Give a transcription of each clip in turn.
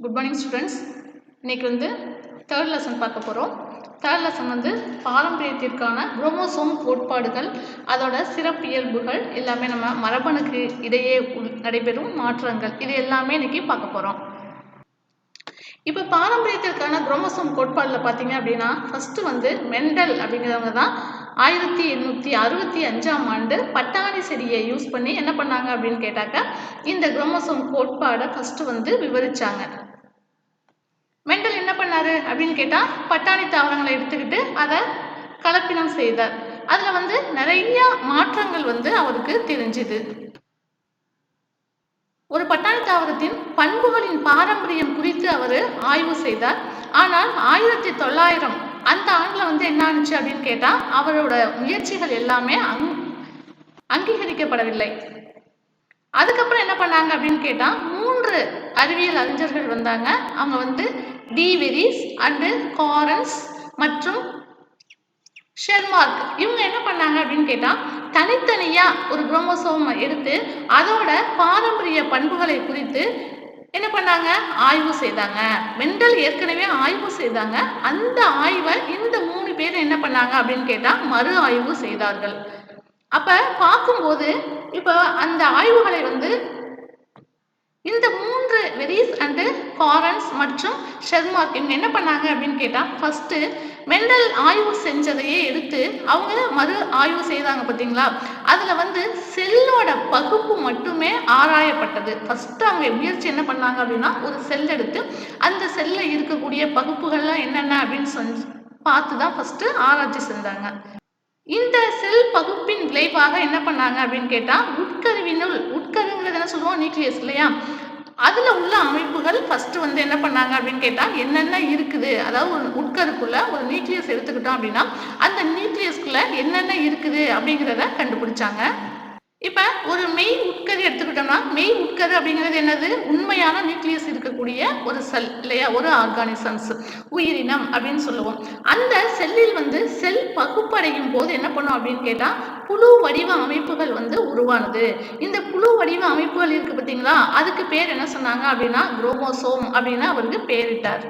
Good morning students இன்னைக்கு வந்து third lesson பார்க்க போகிறோம் தேர்ட் லெசன் வந்து பாரம்பரியத்திற்கான குரோமோசோம் கோட்பாடுகள் அதோட சிறப்பியல்புகள் எல்லாமே நம்ம மரபணுக்கு இடையே உள்- நடைபெறும் மாற்றங்கள். இது எல்லாமே இன்றைக்கி பார்க்க போகிறோம் இப்போ பாரம்பரியத்திற்கான குரோமோசோம் கோட்பாடில் பார்த்தீங்க அப்படின்னா ஃபஸ்ட்டு வந்து மெண்டல் அப்படிங்கிறவங்க தான் ஆயிரத்தி எண்ணூற்றி அறுபத்தி அஞ்சாம் ஆண்டு பட்டாணி செடியை யூஸ் பண்ணி என்ன பண்ணாங்க அப்படின்னு கேட்டாக்க இந்த குரோமோசோம் கோட்பாடை ஃபஸ்ட்டு வந்து விவரிச்சாங்க. மெண்டல் என்ன பண்ணார் அப்படின்னு கேட்டால் பட்டாணி தாவரங்களை எடுத்துக்கிட்டு அதை கலப்பினம் செய்தார். அதில் வந்து நிறைய மாற்றங்கள் வந்து அவருக்கு தெரிஞ்சுது. ஒரு பட்டாணி தாவரத்தின் பண்புகளின் பாரம்பரியம் குறித்து அவர் ஆய்வு செய்தார். ஆனால் ஆயிரத்தி தொள்ளாயிரம் அந்த ஆண்டில் வந்து என்ன ஆணுச்சு அப்படின்னு கேட்டால் அவரோட முயற்சிகள் எல்லாமே அங் அங்கீகரிக்கப்படவில்லை. அதுக்கப்புறம் என்ன பண்ணாங்க அப்படின்னு கேட்டால் மூன்று அறிவியல் அறிஞர்கள் வந்தாங்க. அவங்க வந்து டி. வெரிஸ் அண்டு காரன்ஸ் மற்றும் ஷெர்மார்க். இவங்க என்ன பண்ணாங்க அப்படின்னு கேட்டால் தனித்தனியாக ஒரு குரோமோசோம் எடுத்து அதோட பாரம்பரிய பண்புகளை குறித்து என்ன பண்ணாங்க? ஆய்வு செய்தாங்க. மெண்டல் ஏற்கனவே ஆய்வு செய்தாங்க. அந்த ஆய்வை இந்த மூணு பேர் என்ன பண்ணாங்க அப்படின்னு கேட்டால் மறு ஆய்வு செய்தார்கள். அப்போ பார்க்கும்போது இப்போ அந்த ஆய்வுகளை வந்து இந்த மூன்று வெரிஸ் அண்டு காரன்ஸ் மற்றும் ஷெர்மார்க் இவங்க என்ன பண்ணாங்க அப்படின்னு கேட்டால் ஃபஸ்ட்டு மெண்டல் ஆய்வு செஞ்சதையே எடுத்து அவங்க மறு ஆய்வு செய்தாங்க பார்த்தீங்களா அதில் வந்து செல்லோட பகுப்பு மட்டுமே ஆராயப்பட்டது. ஃபஸ்ட்டு அவங்க முயற்சி என்ன பண்ணாங்க அப்படின்னா ஒரு செல் எடுத்து அந்த செல்லில் இருக்கக்கூடிய பகுப்புகள்லாம் என்னென்ன அப்படின்னு சொல்லி பார்த்து தான் ஃபஸ்ட்டு ஆராய்ச்சி செஞ்சாங்க. இந்த செல் பகுப்பின் விளைவாக என்ன பண்ணாங்க அப்படின்னு கேட்டால் உட்கருவினுள் என்ன சொல்லுவோம் நியூக்ளியஸ் இல்லையா? அதில் உள்ள அமைப்புகள் ஃபஸ்ட்டு வந்து என்ன பண்ணாங்க அப்படின்னு கேட்டால் என்னென்ன இருக்குது? அதாவது ஒரு உட்கருக்குள்ள ஒரு நியூக்ளியஸ் எடுத்துக்கிட்டோம் அப்படின்னா அந்த நியூக்ளியஸ்குள்ள என்னென்ன இருக்குது அப்படிங்கிறத கண்டுபிடிச்சாங்க. இப்போ ஒரு மெய் உட்கரு எடுத்துக்கிட்டோம்னா மெய் உட்கரு அப்படிங்கிறது என்னது? உண்மையான நியூக்ளியஸ் இருக்கக்கூடிய ஒரு செல் இல்லையா? ஒரு ஆர்கானிசம்ஸ் உயிரினம் அப்படின்னு சொல்லுவோம். அந்த செல்லில் வந்து செல் பகுப்படையும் போது என்ன பண்ணும் அப்படின்னு கேட்டால் புழு வடிவ அமைப்புகள் வந்து உருவானது. இந்த புழு வடிவ அமைப்புகள் இருக்கு பார்த்தீங்களா? அதுக்கு பேர் என்ன சொன்னாங்க அப்படின்னா குரோமோசோம் அப்படின்னு அவருக்கு பேரிட்டார்.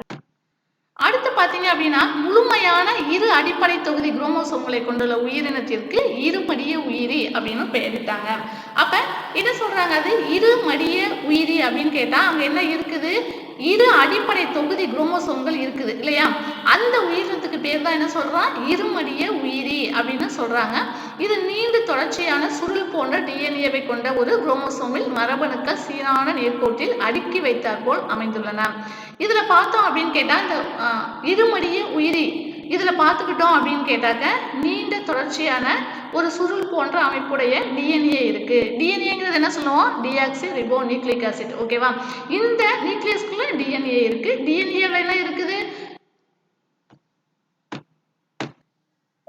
அடுத்து பார்த்தீங்க அப்படின்னா முழுமையான இரு அடிப்படை தொகுதி குரோமோசோம்களை கொண்டுள்ள உயிரினத்திற்கு இருமடிய உயிரி அப்படின்னு பெயரிட்டாங்க. அப்ப என்ன சொல்றாங்க அது? இருமடிய உயிரி அப்படின்னு கேட்டா அங்க என்ன இருக்குது? இரு அடிப்படை தொகுதி குரோமோசோம்கள் இருக்குது இல்லையா? அந்த உயிரினத்துக்கு பேர் தான் என்ன சொல்றோம் இருமடிய உயிரி அப்படின்னு சொல்றாங்க. இது நீண்டு தொடர்ச்சியான சுருள் போன்ற டிஎன்ஏவை கொண்ட ஒரு குரோமோசோமில் மரபணுக்கள் சீரான நேர்கோட்டில் அடுக்கி வைத்தாற்போல் அமைந்துள்ளன. இதுல பார்த்தோம் அப்படின்னு கேட்டா இந்த இருமடிய உயிரி இதில் பார்த்துக்கிட்டோம் அப்படின்னு கேட்டாக்க நீண்ட தொடர்ச்சியான ஒரு சுருள் போன்ற அமைப்புடைய டிஎன்ஏ இருக்கு. டிஎன்ஏங்கிறது என்ன சொல்லுவோம்? டிஆக்சி ரிபோ நியூக்ளிக் ஆசிட் ஓகேவா இந்த நியூக்ளியஸ்குள்ள டிஎன்ஏ இருக்கு. டிஎன்ஏல என்ன இருக்குது?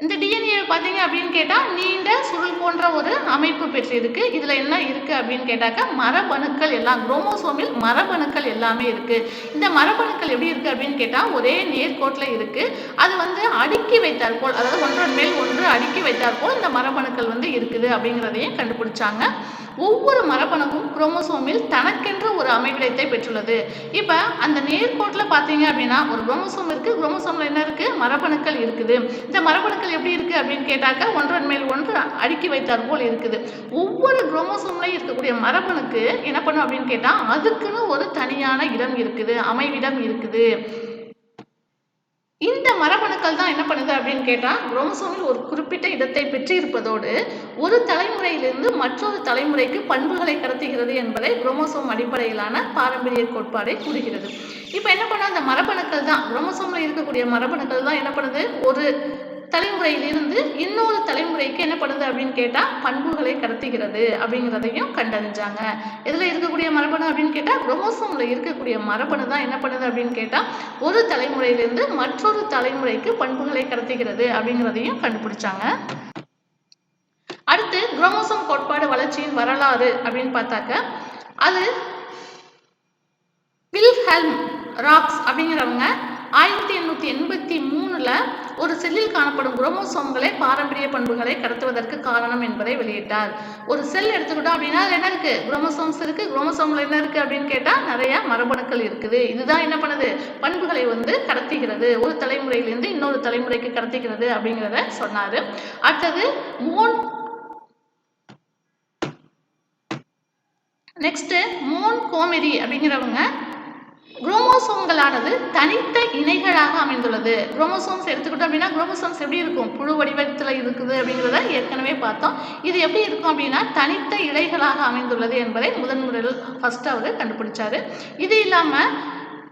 இந்த டிஎன்ஏ பார்த்தீங்க அப்படின்னு கேட்டால் நீண்ட சுருள் போன்ற ஒரு அமைப்பு பெற்றிருக்கு. இதில் என்ன இருக்குது அப்படின்னு கேட்டாக்கா மரபணுக்கள் எல்லாம் குரோமோசோமில் மரபணுக்கள் எல்லாமே இருக்குது இந்த மரபணுக்கள் எப்படி இருக்குது அப்படின்னு கேட்டால் ஒரே நேர்கோட்டில் இருக்குது அது வந்து அடுக்கி வைத்தார் போல் அதாவது ஒன்றன் மேல் ஒன்று அடுக்கி வைத்தார் போல் இந்த மரபணுக்கள் வந்து இருக்குது அப்படிங்கிறதையும் கண்டுபிடிச்சாங்க. ஒவ்வொரு மரபணுவும் குரோமோசோமில் தனக்கென்று ஒரு அமைவிடத்தை பெற்றுள்ளது. இப்போ அந்த நேர்கோட்டில் பார்த்தீங்க அப்படின்னா ஒரு குரோமோசோம் இருக்குது குரோமோசோமில் என்ன இருக்குது மரபணுக்கள் இருக்குது. இந்த மரபணுக்கள் எப்படி இருக்குது அப்படின்னு கேட்டாக்கா ஒன்றன் மேல் ஒன்று அடுக்கி வைத்தார் போல் இருக்குது. ஒவ்வொரு குரோமோசோம்லையும் இருக்கக்கூடிய மரபணுக்கு என்ன பண்ணும் அப்படின்னு கேட்டால் அதுக்குன்னு ஒரு தனியான இடம் இருக்குது அமைவிடம் இருக்குது. இந்த மரபணுக்கள் தான் என்ன பண்ணுது அப்படின்னு கேட்டால் குரோமோசோமில் ஒரு குறிப்பிட்ட இடத்தை பெற்றிருப்பதோடு ஒரு தலைமுறையிலிருந்து மற்றொரு தலைமுறைக்கு பண்புகளை கடத்துகிறது என்பதை குரோமோசோம் அடிப்படையிலான பாரம்பரிய கோட்பாடை கூறுகிறது. இப்போ என்ன பண்ண அந்த மரபணுக்கள் தான் குரோமோசோமில் இருக்கக்கூடிய மரபணுக்கள் தான் என்ன பண்ணுது? ஒரு தலைமுறையிலிருந்து இன்னொரு தலைமுறைக்கு என்ன பண்ணுது அப்படின்னு கேட்டால் பண்புகளை கடத்துகிறது அப்படிங்கிறதையும் கண்டறிஞ்சாங்க. இதில் இருக்கக்கூடிய மரபணு அப்படின்னு கேட்டால் குரோமோசோமில் இருக்கக்கூடிய மரபணு தான் என்ன பண்ணுது அப்படின்னு கேட்டால் ஒரு தலைமுறையிலிருந்து மற்றொரு தலைமுறைக்கு பண்புகளை கடத்துகிறது அப்படிங்கிறதையும் கண்டுபிடிச்சாங்க. அடுத்து குரோமோசோம் கோட்பாடு வளர்ச்சியின் வரலாறு அப்படின்னு பார்த்தாக்க அது வில்ஹெல்ம் ராக்ஸ் அப்படிங்கிறவங்க ஆயிரத்தி எண்ணூற்றி எண்பத்தி மூணுல ஒரு செல்லில் காணப்படும் குரோமோசோம்களே பாரம்பரிய பண்புகளை கடத்துவதற்கு காரணம் என்பதை வெளியிட்டார். ஒரு செல் எடுத்துக்கிட்டோம் அப்படின்னா அதில் என்ன இருக்கு? குரோமோசோம்ஸ் இருக்கு. குரோமோசோம்ல என்ன இருக்கு அப்படின்னு கேட்டா நிறைய மரபணுக்கள் இருக்குது. இதுதான் என்ன பண்ணுது? பண்புகளை வந்து கடத்துகிறது. ஒரு தலைமுறையிலிருந்து இன்னொரு தலைமுறைக்கு கடத்துகிறது அப்படிங்கிறத சொன்னாரு. அடுத்தது மோன் நெக்ஸ்ட் மோன் கோமெரி அப்படிங்கிறவங்க குரோமோசோம்களானது தனித்த இணைகளாக அமைந்துள்ளது. குரோமோசோம்ஸ் எடுத்துக்கிட்டோம் அப்படின்னா குரோமோசோம்ஸ் எப்படி இருக்கும்? புழு வடிவத்தில் இருக்குது அப்படிங்கிறத ஏற்கனவே பார்த்தோம். இது எப்படி இருக்கும் அப்படின்னா தனித்த இழைகளாக அமைந்துள்ளது என்பதை முதன் முதலில் ஃபர்ஸ்ட் அவர் கண்டுபிடிச்சாரு. இது இல்லாமல்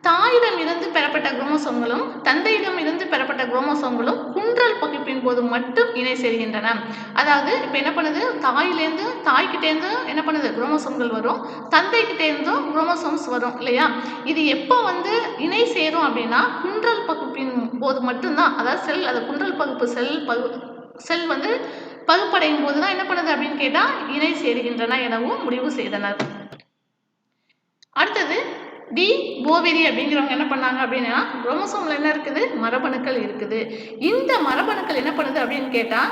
தாயிடம் இருந்து பெறப்பட்ட குரோமோசோம்களும் தந்தையிடம் இருந்து பெறப்பட்ட குரோமோசோம்களும் குன்றல் பகுப்பின் போது மட்டும் இணை சேர்கின்றன. அதாவது இப்போ என்ன பண்ணுது? தாயிலேருந்து தாய்கிட்டேருந்து என்ன பண்ணுது? குரோமோசோம்கள் வரும். தந்தைகிட்டேருந்தும் குரோமோசோம்ஸ் வரும் இல்லையா? இது எப்போ வந்து இணை சேரும் அப்படின்னா குன்றல் பகுப்பின் போது மட்டும்தான். அதாவது செல் அது குன்றல் பகுப்பு செல் பகு செல் வந்து பகுப்படையும் போது தான் என்ன பண்ணுது அப்படின்னு கேட்டால் இணை சேருகின்றன எனவும் முடிவு செய்தனர். அடுத்தது டி போவெரி அப்படிங்கிறவங்க என்ன பண்ணாங்க அப்படின்னா குரோமோசோமில் என்ன இருக்குது? மரபணுக்கள் இருக்குது. இந்த மரபணுக்கள் என்ன பண்ணுது அப்படின்னு கேட்டால்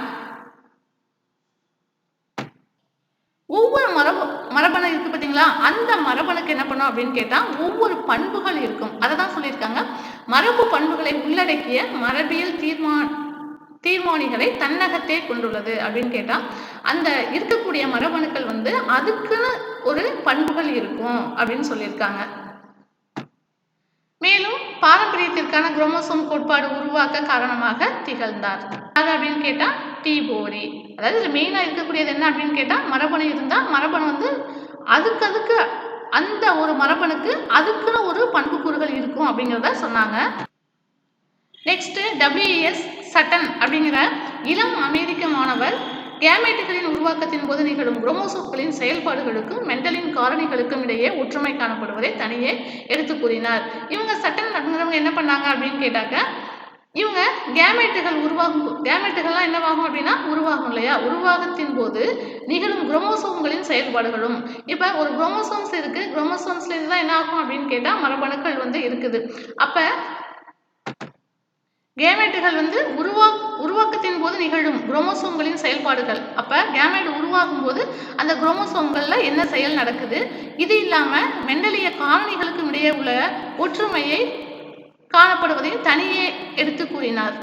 ஒவ்வொரு மரபு மரபணு இருக்கு பார்த்தீங்களா அந்த மரபணுக்கு என்ன பண்ணும் அப்படின்னு கேட்டால் ஒவ்வொரு பண்புகள் இருக்கும். அதை தான் சொல்லியிருக்காங்க. மரபு பண்புகளை உள்ளடக்கிய மரபியல் தீர்மா தீர்மானிகளை தன்னகத்தே கொண்டுள்ளது அப்படின்னு கேட்டால் அந்த இருக்கக்கூடிய மரபணுக்கள் வந்து அதுக்குன்னு ஒரு பண்புகள் இருக்கும் அப்படின்னு சொல்லியிருக்காங்க. மேலும் பாரம்பரியத்திற்கான குரோமோசோம் கோட்பாடு உருவாக்க காரணமாக திகழ்ந்தார். அது அப்படின்னு கேட்டா டி போரி அதாவது இதுல மெயினா இருக்கக்கூடியது என்ன அப்படின்னு கேட்டா மரபணு இருந்தா மரபணு வந்து அதுக்கு அதுக்கு அந்த ஒரு மரபணுக்கு அதுக்குன்னு ஒரு பண்புக்கூறுகள் இருக்கும் அப்படிங்கிறத சொன்னாங்க. நெக்ஸ்ட் டபிள்யூஎஸ் சட்டன் அப்படிங்கிற இளம் அமெரிக்க மாணவர் கேமேட்டுகளின் உருவாக்கத்தின் போது நிகழும் குரோமோசோம்களின் செயல்பாடுகளுக்கும் மெண்டலின் காரணிகளுக்கும் இடையே ஒற்றுமை காணப்படுவதை தனியே எடுத்து கூறினார். இவங்க சட்டன் நடந்தவங்க என்ன பண்ணாங்க அப்படின்னு கேட்டாக்க இவங்க கேமேட்டுகள் உருவாகும் கேமேட்டுகள்லாம் என்னவாகும் அப்படின்னா உருவாகும் இல்லையா? உருவாகத்தின் போது நிகழும் குரோமோசோம்களின் செயல்பாடுகளும். இப்போ ஒரு குரோமோசோம்ஸ் இருக்குது குரோமோசோம்ஸ்லேருந்து தான் என்ன ஆகும் அப்படின்னு கேட்டால் மரபணுக்கள் வந்து இருக்குது. அப்போ கேமேட்டுகள் வந்து உருவா உருவாக்கத்தின் போது நிகழும் குரோமோசோம்களின் செயல்பாடுகள். அப்போ கேமேட் உருவாகும் போது அந்த குரோமோசோம்களில் என்ன செயல் நடக்குது? இது இல்லாமல் மெண்டலிய காரணிகளுக்கும் இடையே உள்ள ஒற்றுமையை காணப்படுவதையும் தனியே எடுத்து கூறினார்.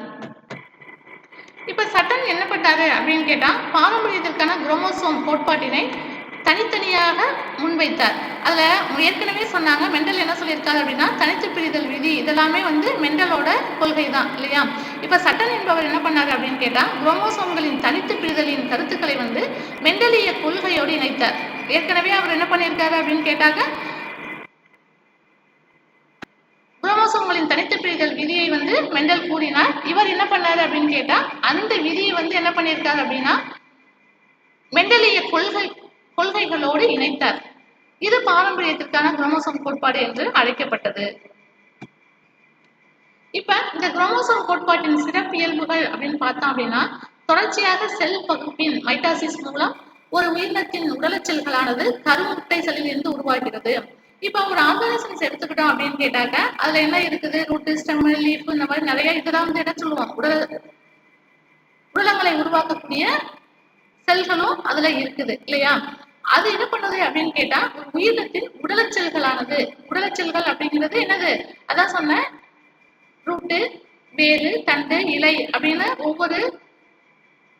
இப்போ சட்டன் என்ன பண்ணாரு அப்படின்னு கேட்டால் பாரம்பரியத்திற்கான குரோமோசோம் கோட்பாட்டினை தனித்தனியாக முன்வைத்தார். அதில் ஏற்கனவே சொன்னாங்க மெண்டல் என்ன சொல்லியிருக்காரு அப்படின்னா தனித்து பிரிதல் விதி இதெல்லாமே வந்து மெண்டலோட கொள்கை தான் இல்லையா? இப்போ சட்டன் என்பவர் என்ன பண்ணார் அப்படின்னு கேட்டால் குரோமோசோம்களின் தனித்து பிரிதலின் கருத்துக்களை வந்து மெண்டலிய கொள்கையோடு இணைத்தார். ஏற்கனவே அவர் என்ன பண்ணியிருக்காரு அப்படின்னு கேட்டாங்க குரோமோசோம்களின் தனித்து பிரிதல் விதியை வந்து மெண்டல் கூறினார். இவர் என்ன பண்ணாரு அப்படின்னு கேட்டால் அந்த விதியை வந்து என்ன பண்ணியிருக்காரு அப்படின்னா மெண்டலிய கொள்கை கொள்கைகளோடு இணைத்தார். இது பாரம்பரியத்திற்கான குரோமோசோம் கோட்பாடு என்று அழைக்கப்பட்டது. இப்ப இந்த குரோமோசோம் கோட்பாட்டின் சிறப்பியல்புகள் அப்படின்னு பார்த்தோம் அப்படின்னா தொடர்ச்சியாக செல் பகுப்பின் மைட்டாசிஸ் மூலம் ஒரு உயிரினத்தின் உடலச்செல்களானது கருமுட்டை செல்லில் இருந்து உருவாகிறது. இப்ப ஒரு ஆர்கானிசம்ஸ் எடுத்துக்கிட்டோம் அப்படின்னு கேட்டாக்க அதுல என்ன இருக்குது? ரூட்டு ஸ்டெம் லீஃப் இந்த மாதிரி நிறைய இதெல்லாம் வந்து என்ன சொல்லுவோம்? உடல் உடலங்களை உருவாக்கக்கூடிய செல்களும் அதுல இருக்குது இல்லையா? அது என்ன பண்ணுது அப்படின்னு கேட்டா ஒரு உயிரினத்தின் உடலச் செல்களானது. அப்படிங்கிறது என்னது? அதான் சொன்னேன். ரூட்டு வேறு தண்டு இலை அப்படின்னு ஒவ்வொரு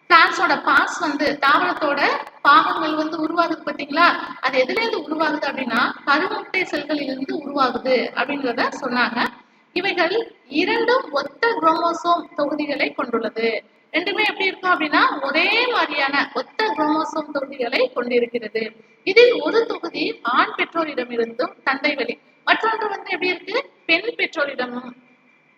பிளான்ஸோட பாஸ் வந்து தாவரத்தோட பாகங்கள் வந்து உருவாகுது பார்த்தீங்களா? அது எதுல இருந்து உருவாகுது அப்படின்னா கருமுட்டை செல்களில் இருந்து உருவாகுது அப்படிங்கிறத சொன்னாங்க. இவைகள் இரண்டும் ஒத்த குரோமோசோம் தொகுதிகளை கொண்டுள்ளது. ரெண்டுமே எப்படி இருக்கும் அப்படின்னா ஒரே மாதிரியான ஒத்த குரோமோசோம் தொகுதிகளை கொண்டிருக்கிறது. இதில் ஒரு தொகுதி ஆண் பெற்றோரிடமிருந்தும் தந்தை வழி. மற்றொன்று வந்து எப்படி இருக்கு? பெண் பெற்றோரிடமும்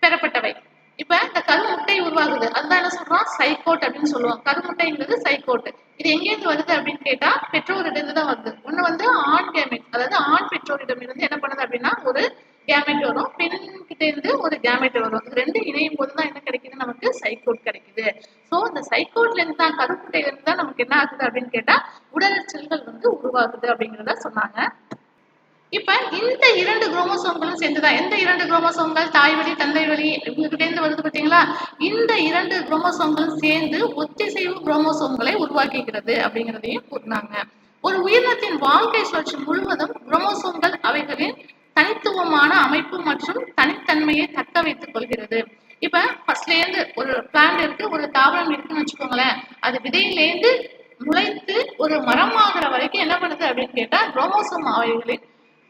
பெறப்பட்டவை. இப்ப இந்த கருமுட்டை உருவாகுது. அதுதான் என்ன சொல்றோம்? சைக்கோட் அப்படின்னு சொல்லுவோம். கருமுட்டைங்கிறது சைக்கோட் இது எங்கேருந்து வருது அப்படின்னு கேட்டா பெற்றோரிடம் தான் வருது. ஒண்ணு வந்து ஆண் கேமிட் அதாவது ஆண் பெற்றோரிடம் இருந்து என்ன பண்ணுது அப்படின்னா ஒரு கேமெட் வரும். பெண்கிட்ட இருந்து ஒரு கேமெட் வரும். ரெண்டு இணையும் போது தான் என்ன கிடைக்குது? நமக்கு சைக்கோட் கிடைக்குது. சோ இந்த சைக்கோட்ல இருந்து தான் கருப்புட்டை இருந்து தான் நமக்கு என்ன ஆகுது அப்படின்னு கேட்டா உடல் செல்கள் வந்து உருவாகுது அப்படிங்கிறத சொன்னாங்க. இப்ப இந்த இரண்டு குரோமோசோம்களும் சேர்ந்துதான். எந்த இரண்டு குரோமோசோம்கள்? தாய் வழி தந்தை வழி இவங்ககிட்ட இருந்து வருது பாத்தீங்களா? இந்த இரண்டு குரோமோசோம்களும் சேர்ந்து ஒத்திசைவு குரோமோசோம்களை உருவாக்குகிறது அப்படிங்கிறதையும் கூறினாங்க. ஒரு உயிரினத்தின் வாழ்க்கை சுழற்சி முழுவதும் குரோமோசோம்கள் அவைகளின் தனித்துவமான அமைப்பு மற்றும் தனித்தன்மையை தக்க வைத்துக் கொள்கிறது. இப்ப ஃபர்ஸ்ட்ல இருந்து ஒரு பிளான்ட் இருக்கு ஒரு தாவரம் இருக்குன்னு வச்சுக்கோங்களேன். அது விதையிலேருந்து முளைத்து ஒரு மரமாகிற வரைக்கும் என்ன பண்ணுது அப்படின்னு கேட்டா குரோமோசோம் அவைகளின்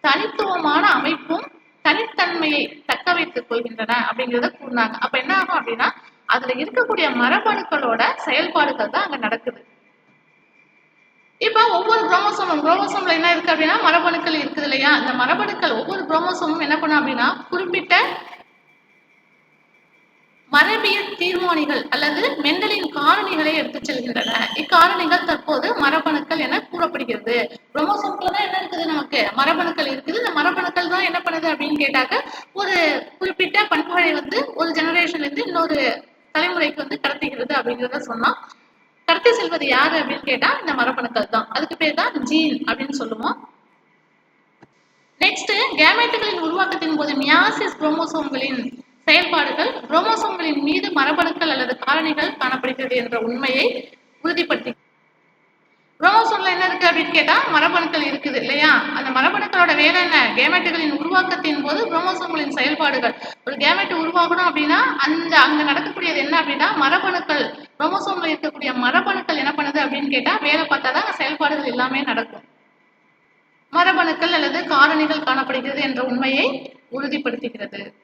தனித்துவமான அமைப்பும் தனித்தன்மையை தக்க வைத்துக் கொள்கின்றன அப்படிங்கிறத கூறினாங்க. அப்ப என்ன ஆகும் அப்படின்னா அதுல இருக்கக்கூடிய மரபணுக்களோட செயல்பாடுகள் தான் அங்க நடக்குது. இப்ப ஒவ்வொரு குரோமோசோமும் குரோமோசோம்ல என்ன இருக்கு அப்படின்னா மரபணுக்கள் இருக்குது இல்லையா? இந்த மரபணுக்கள் ஒவ்வொரு குரோமோசோமும் என்ன பண்ணும் அப்படின்னா குறிப்பிட்ட மரபியல் தீர்மானிகள் அல்லது மெண்டலின் காரணிகளை எடுத்துச் செல்கின்றன. இக்காரணிகள் தற்போது மரபணுக்கள் என கூறப்படுகிறது. குரோமோசோம்ல தான் என்ன இருக்குது நமக்கு? மரபணுக்கள் இருக்குது. இந்த மரபணுக்கள் தான் என்ன பண்ணுது அப்படின்னு கேட்டாக்க ஒரு குறிப்பிட்ட பண்புகளை வந்து ஒரு ஜெனரேஷன்ல இருந்து இன்னொரு தலைமுறைக்கு வந்து கடத்துகிறது அப்படிங்கிறத சொன்னா கடத்தி செல்வது யாரு அப்படின்னு கேட்டா இந்த மரபணுக்கள் தான். அதுக்கு பேர் தான் ஜீன் அப்படின்னு சொல்லுவோம். நெக்ஸ்ட் கேமெட்டுகளின் உருவாக்கத்தின் போது மியாசிஸ் குரோமோசோம்களின் செயல்பாடுகள் குரோமோசோம்களின் மீது மரபணுக்கள் அல்லது காரணிகள் காணப்படுகிறது என்ற உண்மையை உறுதிப்படுத்தி குரோமோசோம்ல என்ன இருக்கு அப்படின்னு கேட்டா மரபணுக்கள் இருக்குது இல்லையா? அந்த மரபணுக்களோட வேலை என்ன? கேமெட்டுகளின் உருவாக்கத்தின் போது குரோமோசோம்களின் செயல்பாடுகள். ஒரு கேமெட் உருவாகணும் அப்படின்னா அந்த அங்க நடக்கக்கூடியது என்ன அப்படின்னா மரபணு குரோமோசோம்ல இருக்கக்கூடிய மரபணுக்கள் என்ன பண்ணுது அப்படின்னு கேட்டா வேலை பார்த்தா தான் செயல்பாடுகள் எல்லாமே நடக்கும். மரபணுக்கள் அல்லது காரணிகள் காணப்படுகிறது என்ற உண்மையை உறுதிப்படுத்துகிறது.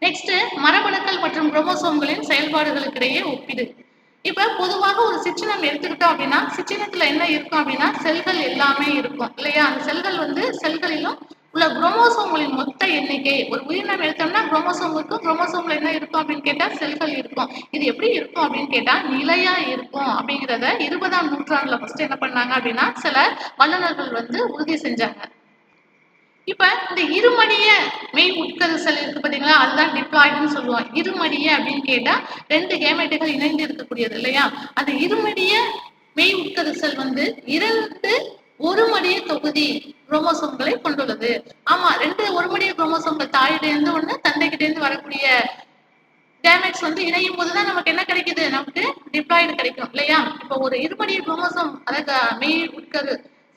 நெக்ஸ்ட் மரபணுக்கள் மற்றும் குரோமோசோம்களின் செயல்பாடுகளுக்கிடையே ஒப்பிடு. இப்ப பொதுவாக ஒரு சிற்றினம் எடுத்துக்கிட்டோம் அப்படின்னா சிற்றினத்துல என்ன இருக்கும் அப்படின்னா செல்கள் எல்லாமே இருக்கும். இல்லையா? அந்த செல்கள் வந்து செல்களிலும் உள்ள குரோமோசோம்களின் மொத்த எண்ணிக்கை. ஒரு உயிரினம் எடுத்தோம்னா குரோமோசோம் இருக்கும் குரோமோசோம்ல என்ன இருக்கும் அப்படின்னு கேட்டா செல்கள் இருக்கும். இது எப்படி இருக்கும் அப்படின்னு கேட்டா நிலையா இருக்கும் அப்படிங்கிறத இருபதாம் நூற்றாண்டுல ஃபர்ஸ்ட் என்ன பண்ணாங்க அப்படின்னா சில வல்லுநர்கள் வந்து உறுதி செஞ்சாங்க. இப்ப இந்த இருமடிய மெய் உட்கரிசல் இருக்கு பாத்தீங்களா? அதுதான் டிப்ளாய்டுன்னு சொல்லுவோம். இருமடிய அப்படின்னு கேட்டா ரெண்டு கேமெட்டுகள் இணைந்து இருக்கக்கூடியது இல்லையா? அந்த இருமடிய மெய் உட்கரிசல் வந்து இரண்டு ஒரு மடிய தொகுதி குரோமோசோம்களை கொண்டுள்ளது. ஆமா ரெண்டு ஒரு மடிய குரோமோசோம்கள் தாயிட்ட இருந்து ஒண்ணு தந்தைகிட்ட இருந்து வரக்கூடிய டேமேஜ் வந்து இணையும் போதுதான் நமக்கு என்ன கிடைக்குது? நமக்கு டிப்ளாய்டு கிடைக்கும் இல்லையா? இப்போ ஒரு இருமடிய குரோமோசோம் அதாவது மெய் உட்கரு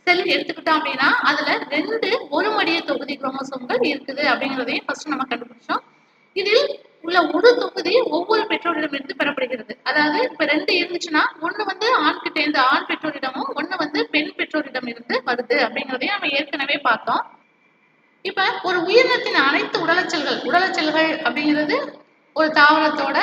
செல் எடுத்துக்கிட்டோம் அப்படின்னா அதுல ரெண்டு ஒரு மடிய தொகுதி குரோமோசோம்கள் இருக்குது அப்படிங்கிறதையும் ஃபர்ஸ்ட் நம்ம கண்டுபிடிச்சோம். இதில் உள்ள ஒரு தொகுதி ஒவ்வொரு பெற்றோரிடம் இருந்து பெறப்படுகிறது. அதாவது இப்ப ரெண்டு இருந்துச்சுன்னா ஒண்ணு வந்து ஆண் கிட்ட இருந்து ஆண் பெற்றோரிடமும் ஒண்ணு வந்து பெண் பெற்றோரிடம் இருந்து வருது அப்படிங்கிறதையும் நம்ம ஏற்கனவே பார்த்தோம். இப்ப ஒரு உயிரினத்தின் அனைத்து உடலச்சல்கள் உடலச்சல்கள் அப்படிங்கிறது ஒரு தாவரத்தோட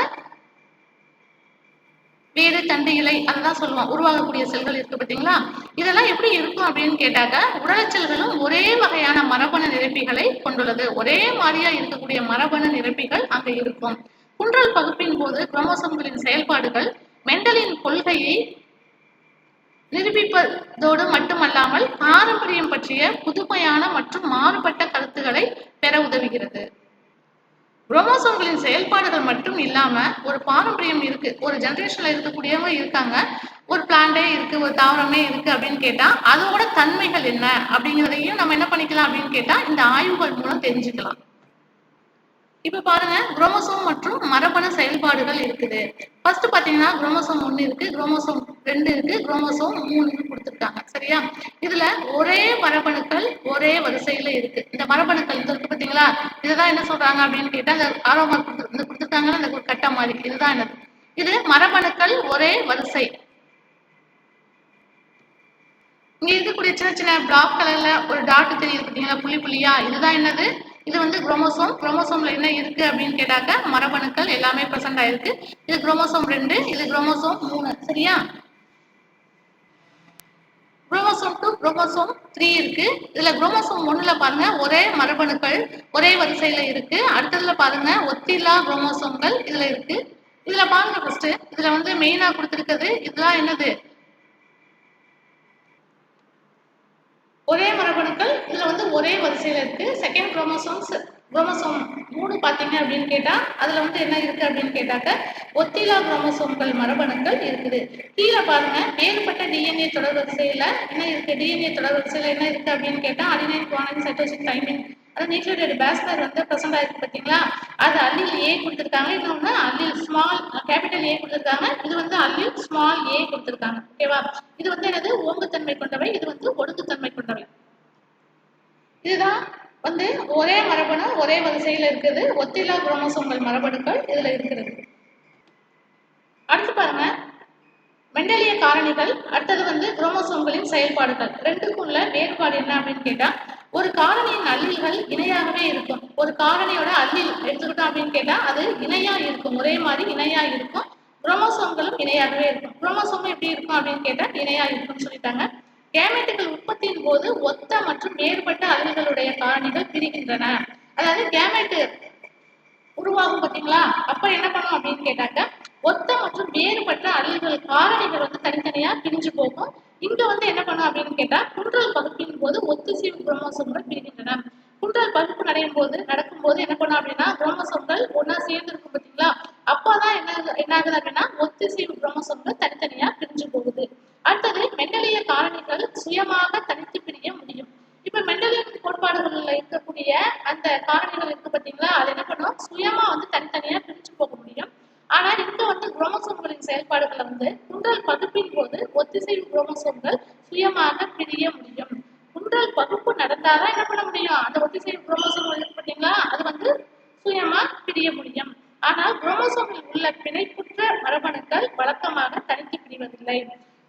வேறு தந்தைகளை இலை அதெல்லாம் சொல்லுவோம் உருவாகக்கூடிய செல்கள் இருக்கு பார்த்தீங்களா? இதெல்லாம் எப்படி இருக்கும் அப்படின்னு கேட்டாக்க உடல் செல்களும் ஒரே வகையான மரபணு நிரப்பிகளை கொண்டுள்ளது. ஒரே மாதிரியா இருக்கக்கூடிய மரபணு நிரப்பிகள் அங்க இருக்கும். குன்றல் பகுப்பின் போது குரோமோசோம்களின் செயல்பாடுகள் மெண்டலின் கொள்கையை நிரூபிப்பதோடு மட்டுமல்லாமல் பாரம்பரியம் பற்றிய புதுமையான மற்றும் மாறுபட்ட கருத்துக்களை பெற உதவுகிறது. குரோமோசோம்களின் செயல்பாடுகள் மட்டும் இல்லாம ஒரு பாரம்பரியம் இருக்கு. ஒரு ஜெனரேஷன்ல இருக்கக்கூடியவங்க இருக்காங்க. ஒரு பிளான்டே இருக்கு ஒரு தாவரமே இருக்கு அப்படின்னு கேட்டா அதோட தன்மைகள் என்ன அப்படிங்கிறதையும் நம்ம என்ன பண்ணிக்கலாம் அப்படின்னு கேட்டா இந்த ஆய்வுகள் மூலம் தெரிஞ்சுக்கலாம். இப்ப பாருங்க குரோமோசோம் மற்றும் மரபணு செயல்பாடுகள் இருக்குது. ஃபர்ஸ்ட் பாத்தீங்கன்னா குரோமோசோம் ஒண்ணு இருக்கு குரோமோசோம் ரெண்டு இருக்கு குரோமோசோம் மூணு கொடுத்துருக்காங்க. சரியா? இதுல ஒரே மரபணுக்கள் ஒரே வரிசையில இருக்கு. இந்த மரபணுக்கள் இது இருக்கு பாத்தீங்களா? இதுதான் என்ன சொல்றாங்க அப்படின்னு கேட்டா அந்த ஆரோமா இந்த அந்த ஒரு கட்ட மாதிரி. இதுதான் என்னது? இது மரபணுக்கள் ஒரே வரிசை. இங்க இருக்கக்கூடிய சின்ன சின்ன பிளாக் கலர்ல ஒரு டாட் தெரியுது பாத்தீங்களா? புள்ளி புள்ளியா? இதுதான் என்னது? இது வந்து குரோமோசோம். குரோமோசோம்ல என்ன இருக்கு அப்படின்னு கேட்டாக்க மரபணுக்கள் எல்லாமே பிரசன்ட் ஆயிருக்கு. இது குரோமோசோம் ரெண்டு இது குரோமோசோம் மூணு. சரியா? குரோமோசோம் டூ குரோமோசோம் த்ரீ இருக்கு. இதுல குரோமோசோம் ஒண்ணுல பாருங்க ஒரே மரபணுக்கள் ஒரே வரிசையில இருக்கு. அடுத்ததுல பாருங்க ஒத்தில்லா குரோமோசோம்கள் இதுல இருக்கு. இதுல பாருங்க ஃபர்ஸ்ட் இதுல வந்து மெயினா கொடுத்துருக்கிறது இதெல்லாம் என்னது? ஒரே மரபணுக்கள் இதுல வந்து ஒரே வரிசையில இருக்கு. செகண்ட் குரோமோசோம்ஸ் குரோமோசோம் மூணு பார்த்தீங்க அப்படின்னு கேட்டால் அதில் வந்து என்ன இருக்குது அப்படின்னு கேட்டாக்க ஒத்திலா குரோமோசோம்கள் மரபணுக்கள் இருக்குது. கீழே பாருங்க வேறுபட்ட டிஎன்ஏ தொடர் வரிசையில் என்ன இருக்குது டிஎன்ஏ தொடர் வரிசையில் என்ன இருக்குது அப்படின்னு கேட்டால் அடினைன் குவானின் சைட்டோசின் தைமின் அது நியூக்ளியோடைடு பேஸ்பர் வந்து ப்ரெசென்ட் ஆயிருக்கு பார்த்தீங்களா அது அல்லில் ஏ கொடுத்துருக்காங்க. இன்னொன்று அல்லில் ஸ்மால் கேபிட்டல் ஏ கொடுத்துருக்காங்க. இது வந்து அல்லில் ஸ்மால் ஏ கொடுத்துருக்காங்க. ஓகேவா இது வந்து என்னது? ஓங்குத்தன்மை கொண்டவை. இது வந்து ஒடுக்குத்தன்மை கொண்டவை. இதுதான் வந்து ஒரே மரபணு ஒரே வரிசையில் இருக்குது. ஒத்திலா குரோமோசோம்கள் மரபணுக்கள் இதில் இருக்கிறது. அடுத்து பாருங்க. மெண்டலிய காரணிகள் அடுத்தது வந்து குரோமோசோம்களின் செயல்பாடுகள். ரெண்டுக்கும் உள்ள வேறுபாடு என்ன அப்படின்னு கேட்டால் ஒரு காரணியின் அல்லில்கள் இணையாகவே இருக்கும். ஒரு காரணியோட அல்லில் எடுத்துக்கிட்டோம் அப்படின்னு கேட்டா அது இணையா இருக்கும். ஒரே மாதிரி இணையா இருக்கும். குரோமோசோம்களும் இணையாகவே இருக்கும். குரோமோசோம் எப்படி இருக்கும் அப்படின்னு கேட்டா இணையா இருக்கும்னு சொல்லிட்டாங்க. கேமெட்டுகள் உற்பத்தியின் போது ஒத்த மற்றும் வேறுபட்ட அல்லிகளுடைய காரணிகள் பிரிகின்றன. அதாவது கேமெட்டு உருவாகும் பார்த்தீங்களா அப்ப என்ன பண்ணும் அப்படின்னு கேட்டாக்க ஒத்த மற்றும் வேறுபட்ட அல்லிகள் காரணிகள் வந்து தனித்தனியா பிரிஞ்சு போகும். இங்க வந்து என்ன பண்ணும் அப்படின்னு கேட்டா குன்றல் பகுப்பின் போது ஒத்திசைவு குரோமோசோம்கள் பிரிகின்றன. குன்றல் பகுப்பு நடையும் போது நடக்கும் போது என்ன பண்ணும் அப்படின்னா குரோமோசோம்கள் ஒன்னா சேர்ந்து இருக்கும் பாத்தீங்களா அப்பதான் என்ன என்ன ஆகுது அப்படின்னா ஒத்திசைவு குரோமோசோம்கள் தனித்தனியா பிரிஞ்சு போகுது. அடுத்தது மெண்டலிய காரணிகள் சுயமாக தனித்து பிரிய முடியும். இப்ப மெண்டலியன் கோட்பாடுகள்ல இருக்கக்கூடிய அந்த காரணிகள் இருக்கு பாத்தீங்களா அது என்ன பண்ணும்? சுயமா வந்து தனித்தனியா பிரிஞ்சு போக முடியும். ஆனா இங்க வந்து குரோமோசோம்களின் செயல்பாடுகளை வந்து குன்றல் பகுப்பின் போது ஒத்திசைவு குரோமோசோம்கள் சுயமாக பிரிய முடியும். குன்றல் பகுப்பு நடந்தாதான் என்ன பண்ண முடியும்? அந்த ஒத்திசைவு குரோமோசோம்கள் இருக்கு பாத்தீங்களா அது வந்து சுயமா பிரிய முடியும். ஆனால் குரோமோசோமில் உள்ள பிணைப்புற்ற மரபணுக்கள் வழக்கமாக தனித்து பிரிவதில்லை.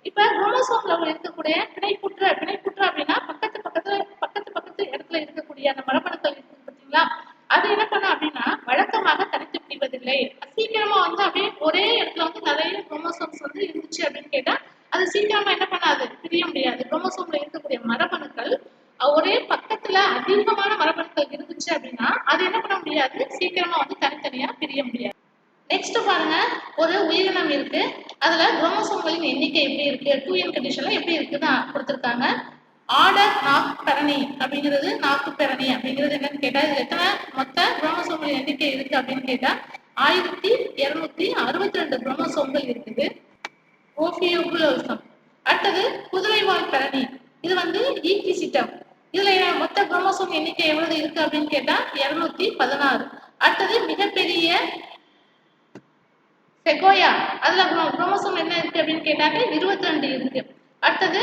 இப்ப குரோமோசோம்ல இருக்கக்கூடிய பிணைப்புற்ற பிணைப்புற்ற அப்படின்னா பக்கத்து பக்கத்துல பக்கத்து பக்கத்து இடத்துல இருக்கக்கூடிய அந்த மரபணுக்கள் இருக்கு பாத்தீங்களா அது என்ன பண்ணும் அப்படின்னா வழக்கமாக தனித்து பிடிவதில்லை சீக்கிரமா வந்து அப்படியே ஒரே இடத்துல வந்து நிறைய குரோமோசோம்ஸ் வந்து இருந்துச்சு அப்படின்னு கேட்டா அது சீக்கிரமா என்ன பண்ணாது? பிரிய முடியாது. குரோமோசோம்ல இருக்கக்கூடிய மரபணுக்கள் ஒரே பக்கத்துல அதிகமான மரபணுக்கள் இருந்துச்சு அப்படின்னா அது என்ன பண்ண முடியாது? சீக்கிரமா வந்து தனித்தனியா பிரிய முடியாது. நெக்ஸ்ட் பாருங்க ஒரு உயிரினம் இருக்கு. அதுல குரோமோசோம்களின் எண்ணிக்கை எப்படி இருக்கு? டூ என் கண்டிஷன்ல எப்படி இருக்குன்னு கொடுத்துருக்காங்க. ஆர்டர் நாக்கு பெரணி அப்படிங்கிறது நாக்கு பெரணி அப்படிங்கிறது என்னன்னு கேட்டா இதுல எத்தனை மொத்த குரோமசோம்கள் எண்ணிக்கை இருக்கு அப்படின்னு கேட்டா ஆயிரத்தி இருநூத்தி அறுபத்தி ரெண்டு குரோமசோம்கள் இருக்குது. ஓபியோகுலோசம் அடுத்தது குதிரைவால் பெரணி. இது வந்து ஈக்கிசிட்டம் இதுல மொத்த குரோமசோம் எண்ணிக்கை எவ்வளவு இருக்கு அப்படின்னு கேட்டா இருநூத்தி பதினாறு. அடுத்தது மிகப்பெரிய செகோயா. அதுல குரோமசோம் என்ன இருக்கு அப்படின்னு கேட்டாக்க இருபத்தி ரெண்டு இருக்கு. அடுத்தது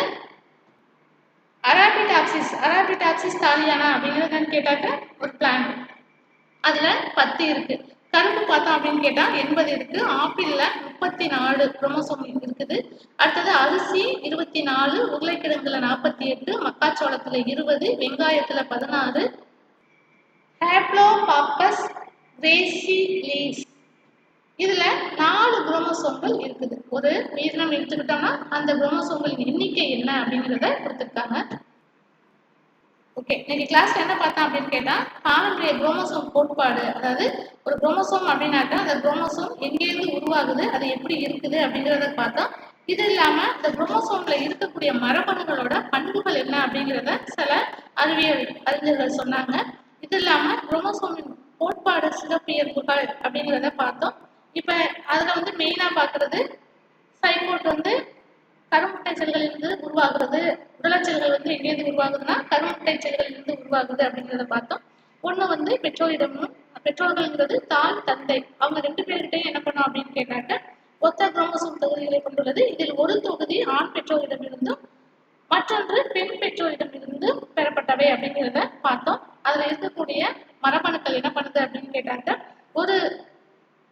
அராபிடாக்சிஸ் அராபிடாப்சிஸ் தாலியானா அப்படிங்கிறது என்னன்னு கேட்டாக்க ஒரு பிளான்ட் அதில் பத்து இருக்கு. கரும்பு பார்த்தோம் அப்படின்னு கேட்டால் எண்பது இருக்கு. ஆப்பிளில் முப்பத்தி நாலு குரோமோசோம் இருக்குது. அடுத்தது அரிசி இருபத்தி நாலு உருளைக்கிழங்குல நாற்பத்தி எட்டு மக்காச்சோளத்தில் இருபது வெங்காயத்தில் பதினாறு. ஹேப்ளோ பாப்பஸ் கிரேசி லீஸ் இதுல நாலு குரோமோசோம்கள் இருக்குது. ஒரு உயிரினம் எடுத்துக்கிட்டோம்னா அந்த குரோமோசோம்களின் எண்ணிக்கை என்ன அப்படிங்கிறத கொடுத்துருக்காங்க. ஓகே இன்னைக்கு கிளாஸ்ல என்ன பார்த்தோம் அப்படின்னு கேட்டா பாரம்பரிய குரோமோசோம் கோட்பாடு அதாவது ஒரு குரோமோசோம் அப்படின்னாக்கா அந்த குரோமோசோம் எங்கேருந்து உருவாகுது அது எப்படி இருக்குது அப்படிங்கிறத பார்த்தோம் இது இல்லாம இந்த குரோமோசோம்ல இருக்கக்கூடிய மரபணுகளோட பண்புகள் என்ன அப்படிங்கிறத சில அறிவியல் அறிஞர்கள் சொன்னாங்க. இது இல்லாம குரோமோசோமின் கோட்பாடு சிறப்பியல்புகள் அப்படிங்கிறத பார்த்தோம். இப்ப அதுல வந்து மெயினா பாக்குறது சைபோட் வந்து கருமுட்டை செல்களிலிருந்து உருவாகிறது உடலச்செல்கள் வந்து எங்கேருந்து உருவாகுதுன்னா கருமுட்டை செல்களிலிருந்து உருவாகுது அப்படிங்கிறத பார்த்தோம். ஒண்ணு வந்து பெற்றோரிடமும் பெற்றோர்கள்ங்கிறது தாய் தந்தை. அவங்க ரெண்டு பேர்கிட்டையும் என்ன பண்ணோம் அப்படின்னு கேட்டாக்க ஒத்த குரோமோசோம் தொகுதிகளை கொண்டுள்ளது. இதில் ஒரு தொகுதி ஆண் பெற்றோரிடமிருந்தும் மற்றொன்று பெண் பெற்றோரிடமிருந்து பெறப்பட்டவை அப்படிங்கிறத பார்த்தோம். அதுல இருக்கக்கூடிய மரபணுக்கள் என்ன பண்ணுது அப்படின்னு கேட்டாக்க ஒரு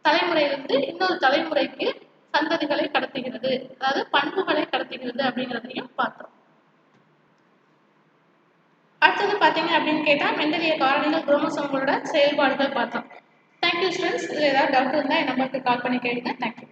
தலைமுறையிலிருந்து இன்னொரு தலைமுறைக்கு சந்ததிகளை கடத்துகிறது. அதாவது பண்புகளை கடத்துகிறது அப்படிங்கிறதையும் பார்த்தோம். அடுத்தது பார்த்தீங்க அப்படின்னு கேட்டால் மெண்டலிய காரணிகள் குரோமசோம்களோட செயல்பாடுகள் பார்த்தோம். தேங்க்யூ ஸ்டூடெண்ட்ஸ் இதில் ஏதாவது டவுட் இருந்தால் என் நம்பருக்கு கால் பண்ணி கேளுங்க. தேங்க்யூ